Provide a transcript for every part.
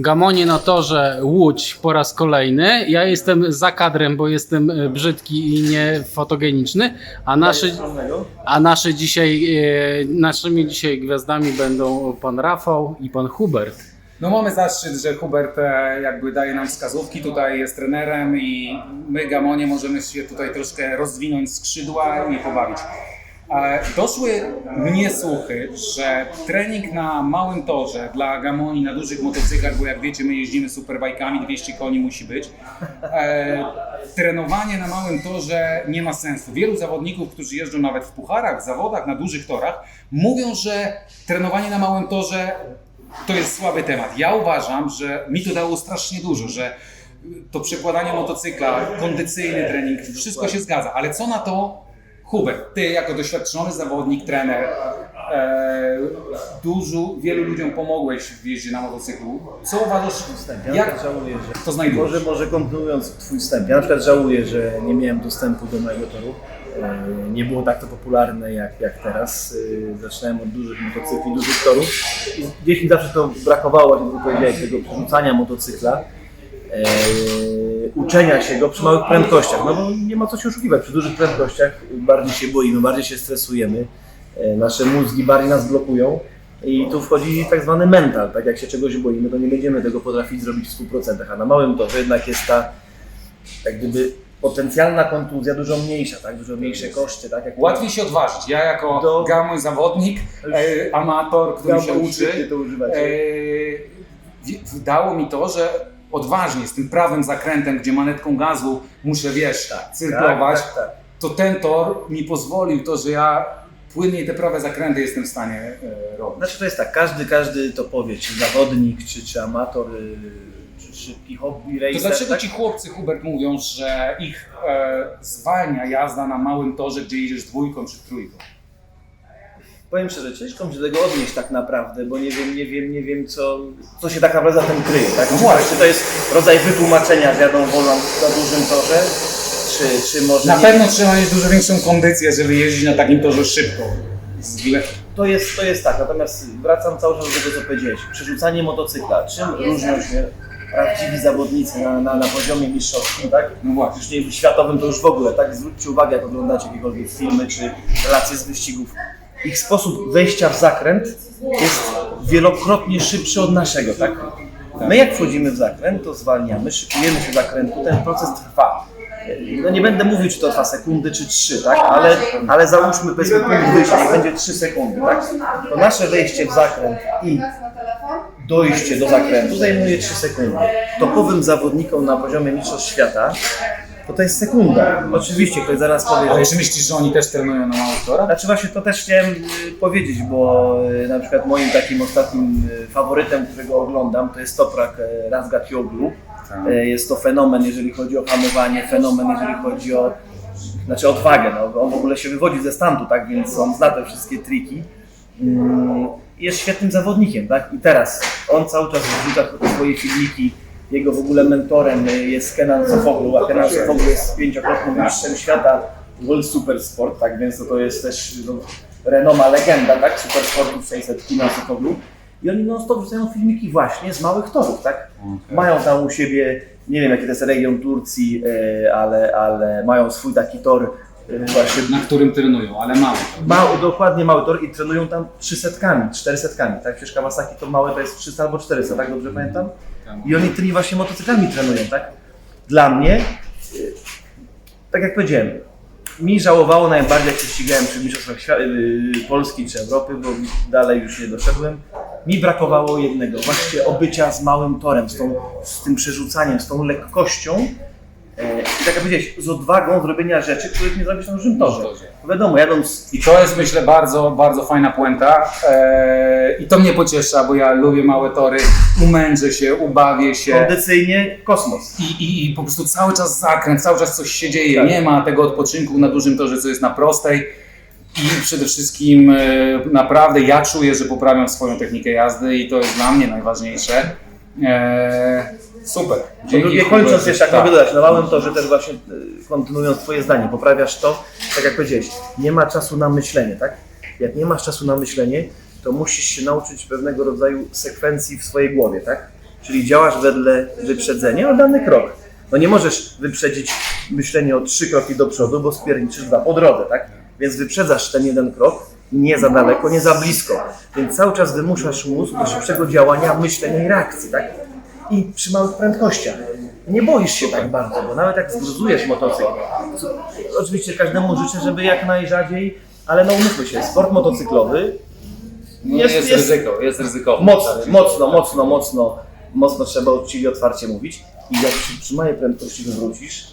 Gamonie na torze Łódź po raz kolejny. Ja jestem za kadrem, bo jestem e, brzydki i niefotogeniczny, a nasze, a nasze dzisiaj, e, naszymi dzisiaj gwiazdami będą pan Rafał i pan Hubert. No mamy zaszczyt, że Hubert e, jakby daje nam wskazówki, tutaj jest trenerem i my Gamonie możemy się tutaj troszkę rozwinąć skrzydła i pobawić. E, Doszły mnie słuchy, że trening na małym torze dla Gamoni na dużych motocyklach, bo jak wiecie my jeździmy superbajkami, 200 koni musi być, e, trenowanie na małym torze nie ma sensu. Wielu zawodników, którzy jeżdżą nawet w pucharach, w zawodach, na dużych torach, mówią, że trenowanie na małym torze to jest słaby temat. Ja uważam, że mi to dało strasznie dużo, że to przekładanie motocykla, kondycyjny trening, wszystko się zgadza, ale co na to Hubert, ty jako doświadczony zawodnik, trener, e, dużo, wielu ludziom pomogłeś w jeździe na motocyklu. Co uważasz, Ja jak na przykład żałuję, że... to znajdujesz? Może, może kontynuując Twój wstęp, ja na przykład żałuję, że nie miałem dostępu do mojego toru. E, Nie było tak to popularne jak, jak teraz. E, Zaczynałem od dużych motocykli, dużych torów. I gdzieś mi zawsze to brakowało, jak tylko powiedziałeś, tego przerzucania motocykla. E, uczenia się go przy małych prędkościach. No bo nie ma co się oszukiwać. Przy dużych prędkościach bardziej się boimy, bardziej się stresujemy. E, Nasze mózgi bardziej nas blokują. I tu wchodzi tak zwany mental, tak jak się czegoś boimy, to nie będziemy tego potrafić zrobić w 100%, a na małym torze jednak jest ta, jak gdyby potencjalna kontuzja dużo mniejsza, tak, dużo mniejsze koszty, tak, jak Łatwiej się odważyć. Ja jako Do- zawodnik, e, amator, który się uczy, to e, wydało mi to, że odważnie z tym prawym zakrętem, gdzie manetką gazu muszę, wiesz, cyrklować, Tak, tak, tak. to ten tor mi pozwolił to, że ja płynnie te prawe zakręty jestem w stanie e, robić. Znaczy to jest tak, każdy, każdy to powie, czy zawodnik, czy, czy amator, y, czy szybki hobby, To racer, dlaczego tak? ci chłopcy, Hubert, mówią, że ich e, zwalnia jazda na małym torze, gdzie jedziesz dwójką czy trójką? Powiem szczerze, ciężko mi się do tego odnieść tak naprawdę, bo nie wiem, nie wiem, nie wiem co, co się tak naprawdę za tym kryje, tak? No Czy, właśnie. czy to jest rodzaj wytłumaczenia, że jadą wolą na dużym torze, czy, czy może Na nie pewno trzeba mieć dużo większą kondycję, żeby jeździć na takim torze szybko. Z- To jest, to jest tak, natomiast wracam cały czas do tego, co powiedziałeś. Przerzucanie motocykla. Czym różnią się prawdziwi zawodnicy na, na, na poziomie mistrzowskim, tak? No właśnie. Już nie światowym to już w ogóle, tak? Zwróćcie uwagę, jak oglądacie jakiekolwiek filmy czy relacje z wyścigów. Ich sposób wejścia w zakręt jest wielokrotnie szybszy od naszego, tak? My jak wchodzimy w zakręt, to zwalniamy, szykujemy się zakrętu, ten proces trwa. No nie będę mówił, czy to trwa sekundy, czy trzy, tak? Ale, ale załóżmy punkt wyjścia, niech będzie trzy sekundy, tak? To nasze wejście w zakręt i dojście do zakrętu zajmuje 3 sekundy. Topowym zawodnikom na poziomie mistrzostw świata to to jest sekunda. Oczywiście ktoś zaraz powie, Ale że... czy myślisz, że oni też trenują na torach? Znaczy właśnie to też chciałem y, powiedzieć, bo y, na przykład moim takim ostatnim y, faworytem, którego oglądam, to jest Toprak y, Razgatjoglu. Tak. Y, Jest to fenomen, jeżeli chodzi o hamowanie, fenomen, jeżeli chodzi o znaczy odwagę. No. On w ogóle się wywodzi ze standu, tak, więc on zna te wszystkie triki. Mm, Jest świetnym zawodnikiem, tak? I teraz on cały czas wrzuca swoje filmiki. Jego w ogóle mentorem jest Kenan Sofoglu, a Kenan Sofoglu jest pięciokrotnym mistrzem świata World Super Sport, tak więc to, to jest też no, renoma legenda, tak? Super Sportów 600 Kenan Sofoglu. I oni non stop wrzucają filmiki właśnie z małych torów, tak? Mają tam u siebie, nie wiem jaki to jest region Turcji, e, ale, ale mają swój taki tor e, właśnie Na którym trenują, ale mały. Mały, dokładnie mały tor i trenują tam 300, 400, tak? Przecież Kawasaki to małe to jest 300 albo 400, tak dobrze pamiętam? I oni tymi właśnie motocyklami trenują, tak? Dla mnie, y, tak jak powiedziałem, mi żałowało najbardziej, jak się ścigałem przy Mistrzostwach y, Polski czy Europy, bo dalej już nie doszedłem. Mi brakowało jednego, właśnie obycia z małym torem, z, tą, z tym przerzucaniem, z tą lekkością. E, I tak jak powiedziałeś, z odwagą zrobienia rzeczy, których nie zrobisz na dużym torze. Bo wiadomo, jadąc I to jest myślę bardzo, bardzo fajna puenta eee, i to mnie pociesza, bo ja lubię małe tory, umęczę się, ubawię się kondycyjnie, kosmos. i, i, i po prostu cały czas zakręt, cały czas coś się dzieje, Tak. nie ma tego odpoczynku na dużym torze, co jest na prostej i przede wszystkim e, naprawdę ja czuję, że poprawiam swoją technikę jazdy i to jest dla mnie najważniejsze. Eee, super. Po drugie, kończąc jeszcze, jak Tak. mogę dodać, małym torze też właśnie y, kontynuując Twoje zdanie, poprawiasz to, tak jak powiedziałeś, nie ma czasu na myślenie, tak? Jak nie masz czasu na myślenie, to musisz się nauczyć pewnego rodzaju sekwencji w swojej głowie, tak? Czyli działasz wedle wyprzedzenia o dany krok. No nie możesz wyprzedzić myślenie o trzy kroki do przodu, bo spierniczysz dwa po drodze, tak? Więc wyprzedzasz ten jeden krok, nie za daleko, nie za blisko. Więc cały czas wymuszasz mózg do szybszego działania, myślenia i reakcji, tak? I przy małych prędkościach. Nie boisz się tak bardzo, bo nawet jak zgruzujesz motocykl, co, oczywiście każdemu życzę, żeby jak najrzadziej, ale no umówmy się, sport motocyklowy No Jest- jest, jest- ryzyko, jest ryzykowo. Mocno, mocno, mocno, mocno, mocno trzeba uczciwie, otwarcie mówić. I jak przy, przy małej prędkości wywrócisz,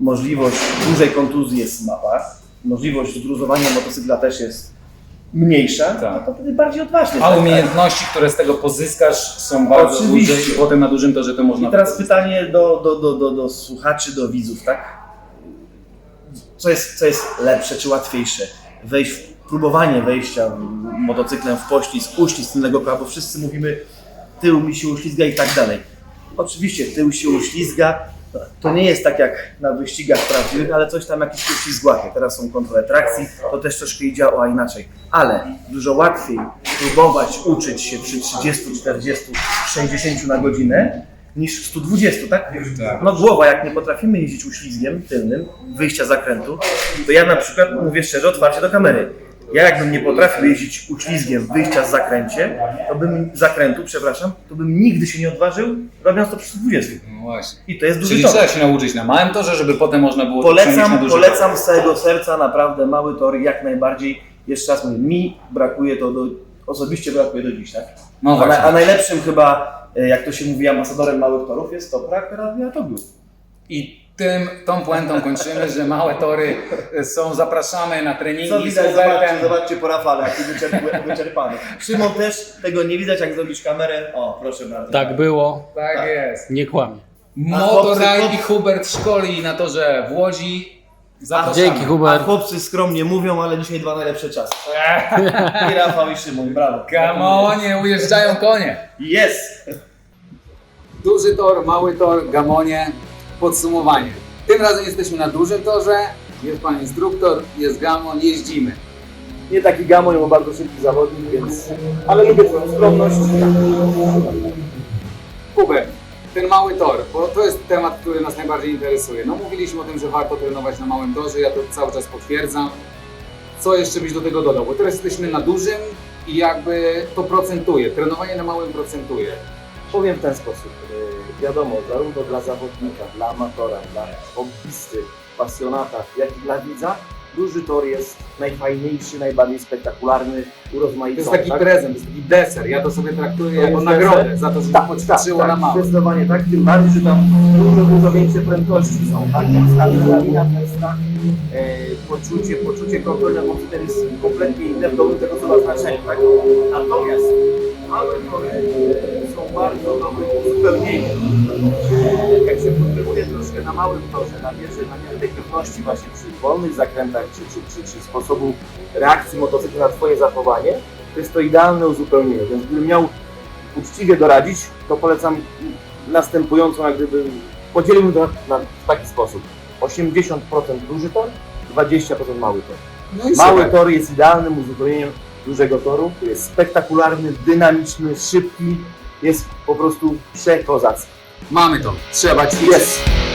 możliwość dużej kontuzji jest mała, możliwość zgruzowania motocykla też jest mniejsza, Tak. no to wtedy bardziej odważnie. A tak? umiejętności, które z tego pozyskasz są bardzo Oczywiście. duże i potem na dużym torze to można I teraz pytanie do, do, do, do, do słuchaczy, do widzów, tak? Co jest, co jest lepsze czy łatwiejsze? Wejść w próbowanie wejścia motocyklem w poślizg, uścisk tylnego koła, bo wszyscy mówimy tył mi się uślizga i tak dalej. Oczywiście tył się uślizga, to nie jest tak jak na wyścigach prawdziwych, ale coś tam jakiś uścisk łapie. Teraz są kontrole trakcji, to też troszkę działa inaczej. Ale dużo łatwiej próbować uczyć się przy 30, 40, 60 na godzinę niż 120, tak? Tak. No głowa, jak nie potrafimy jeździć uślizgiem tylnym, wyjścia z zakrętu, to ja na przykład mówię szczerze, otwarcie do kamery. Ja jakbym nie potrafił jeździć uślizgiem wyjścia z zakręcie, to bym zakrętu, przepraszam, to bym nigdy się nie odważył, robiąc to przy 20. No właśnie. I to jest duży Czyli tor. trzeba się nauczyć na małym torze, żeby potem można było to przenieść na Polecam, duży polecam z całego serca naprawdę mały tor jak najbardziej. Jeszcze raz mówię, mi brakuje to do, osobiście brakuje do dziś, tak? No a, na, właśnie. a najlepszym chyba, e, jak to się mówi, ambasadorem małych torów jest Toprak Radmiatowiu. I tym, tą puentą kończymy, że małe tory są, zapraszamy na Co treningi z widać, zobaczcie, Hubertem. zobaczcie po Rafale, jaki wyczerp- wyczerpany. Szymon też, tego nie widać, jak zrobisz kamerę. O, proszę bardzo. Tak było, Tak Tak. jest. nie kłamie. Motorride i Hubert szkoli na torze w Łodzi. Zapraszamy. Dzięki A Hubert. chłopcy skromnie mówią, ale dzisiaj dwa najlepsze czasy. I Rafał i Szymon, brawo. Gamonie, ujeżdżają konie. Jest! Duży tor, mały tor, gamonie. Podsumowanie. Tym razem jesteśmy na dużym torze. Jest pan instruktor, jest gamon, jeździmy. Nie taki gamoń, bo bardzo szybki zawodnik, więc... Ale lubię twoją skromność. Hubert, ten mały tor, bo to jest temat, który nas najbardziej interesuje. No mówiliśmy o tym, że warto trenować na małym torze, ja to cały czas potwierdzam. Co jeszcze byś do tego dodał? Bo teraz jesteśmy na dużym i jakby to procentuje. Trenowanie na małym procentuje. Powiem w ten sposób. y, Wiadomo, zarówno dla zawodnika, dla amatora, dla hobbysty, pasjonata, jak i dla widza, duży tor jest najfajniejszy, najbardziej spektakularny, To urozmaicony. jest taki tak? prezent, to jest taki deser. Ja to sobie traktuję To jako nagrodę deser? za to, że Tak, tak, tak, poćwiczyło tak, na małym. zdecydowanie tak, tym bardziej, że tam dużo, dużo większe prędkości są, tak, jest adrenalina, to jest tak, e, poczucie, poczucie kontroli nad motocykletem jest kompletnie inne w dobrym tego słowa znaczeniu, tak, natomiast tory e, bardzo dobrym uzupełnieniem, jak się podróżuje troszkę na małym torze, nabierze, nabierze tej pewności właśnie przy wolnych zakrętach, czy, czy, czy, czy sposobu reakcji motocykla na twoje zachowanie, to jest to idealne uzupełnienie, więc gdybym miał uczciwie doradzić, to polecam następującą, jak gdyby podzieliłbym to na, na w taki sposób. 80% duży tor, 20% mały tor. No Mały super. tor jest idealnym uzupełnieniem dużego toru, jest spektakularny, dynamiczny, szybki, jest po prostu przekozacki. Mamy to. Trzeba ćwiczyć. Jest!